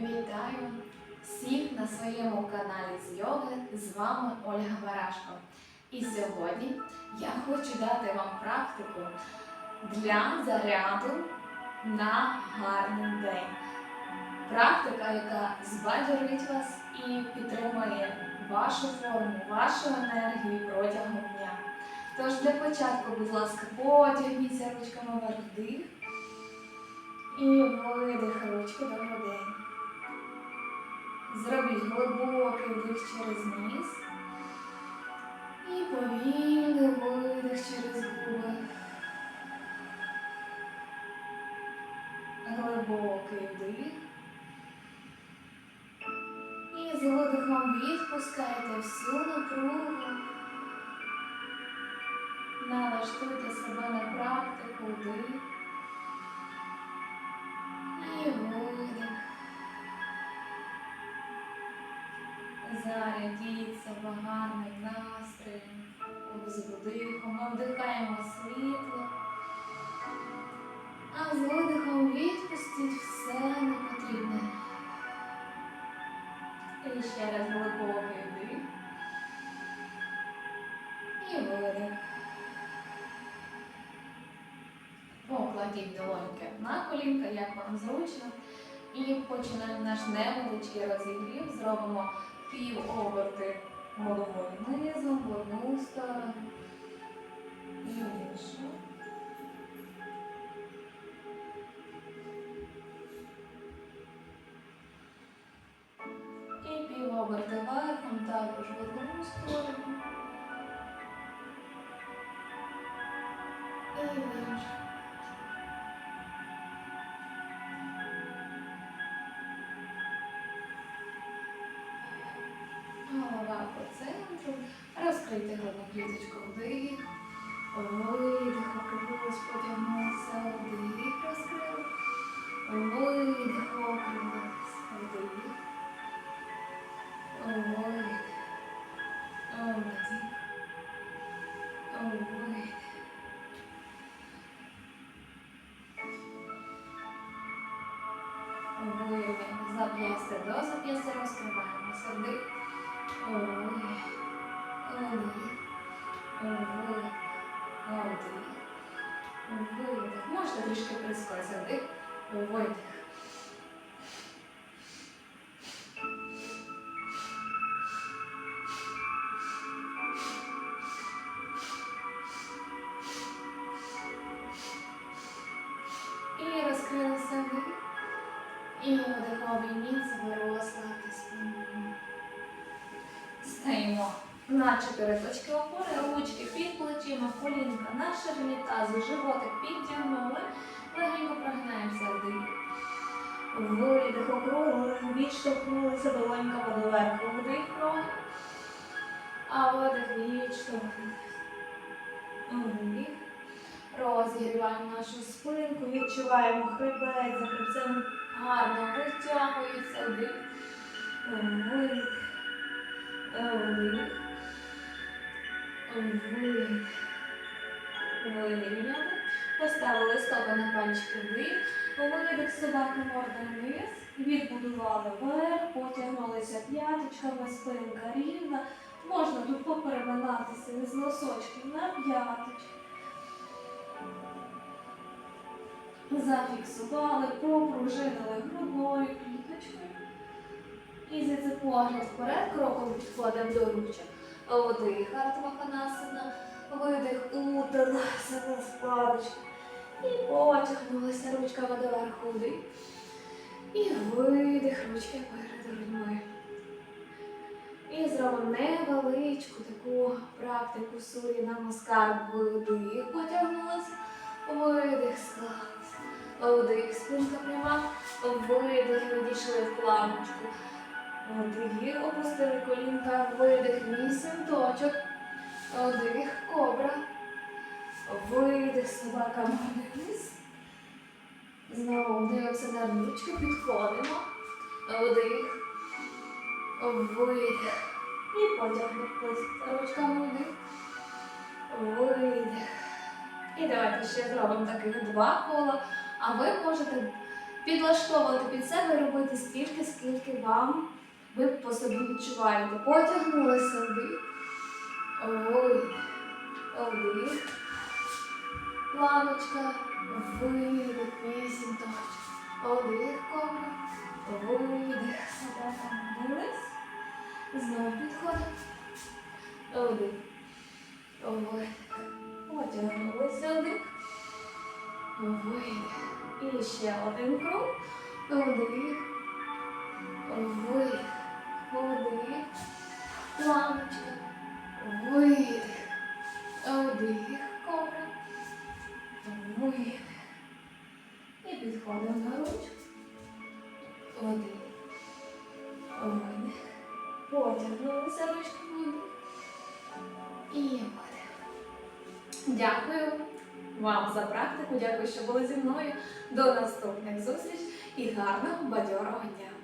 Вітаю всіх на своєму каналі з йоги. З вами Ольга Барашко. І сьогодні я хочу дати вам практику для заряду на гарний день. Практика, яка збадьорить вас і підтримує вашу форму, вашу енергію протягом дня. Тож для початку, будь ласка, потягніться ручками вверх вдих і видих ручки добрий день. Зробіть глибокий вдих через ніс і повільний видих через губи. Глибокий вдих. І з видихом відпускайте всю напругу. Налаштуйте себе на практику вдих. Зарядіться гарним настроєм, з вдихом. Ми вдихаємо світло, а з видихом відпустіть все непотрібне. І ще раз глибокий вдих. І видих. Покладіть долоньки на колінка, як вам зручно. І починаємо наш невеличкий розігрів. Зробимо пів оберти головою низом в одну сторону і в іншу. І пів оберти верхом також в одну сторону. Голова по центру. Розкрийте грудну кліточку вдих. Видих, окрились, потягнулися, вдих, розкрили. Видих, окрились, вдих. Видих. Вдих. Видих. Видих. Зап'ястя до зап'ястя розкриваємося. Вдих. Видих. Можете трішки прискоритися. Вдих. Видих. І розкрилися вдих. І вдих обійміть себе, розслабте спину. Стаємо на чотири точки опори, ручки під плечима, колінка на ширині тазу, животик підтягнули, легенько прогинаємося вдих. Видих округлили, відштовхнулися долоньками доверху. Вдих кроги, а видих відштовхнулися. Вдих. Розігріваємо нашу спинку, відчуваємо хребет, за хребцем гарно витягується. Вдих. Видих. Вдих. Вдих. Вирівняли. Поставили стопи на пальчики вдих. Видих собаки морда вниз. Відбудували вверх, потягнулися п'яточками, спинка рівна. Можна тут попереминатися з носочків на п'яточки. Зафіксували, попружинили грудною кліточкою. І за це погляд вперед, кроком підходимо до ручок. Вдих, Артваханасана, видих, утиласана складочка. І потягнулися ручками доверху вдих. І видих, ручки перед грудьми. І зробимо невеличку таку практику сурі намаскар. Вдих, потягнулися, видих, склалися. Вдих, спинка пряма, видих, відійшли в планочку. Вдих, опустили колінка, видих, вісім точок. Вдих, кобра. Видих, собака морда вниз. Знову дивимося на ручки, підходимо. Вдих. Видих. І потягнули ручками вдих. Видих. І давайте ще зробимо таких два кола. А ви можете підлаштовувати під себе і робити стільки, скільки вам ви по собі відчуваєте. Потягнулися вдих. Ой. Вдих. Планочка. Видих. Вісім точок. Вдих, кобра. Видих. Потягнулись. Знову підходимо. Вдих. Видих. Потягнулися вдих. Видих. І ще один круг. Вдих. Видих. Вдих. Планочка. Видих. Вдих. Кобра. Видих. І підходимо на ручку. Вдих. Видих. Потягнулися ручки вдих. І видих. Дякую вам за практику. Дякую, що були зі мною. До наступних зустріч і гарного бадьорого дня!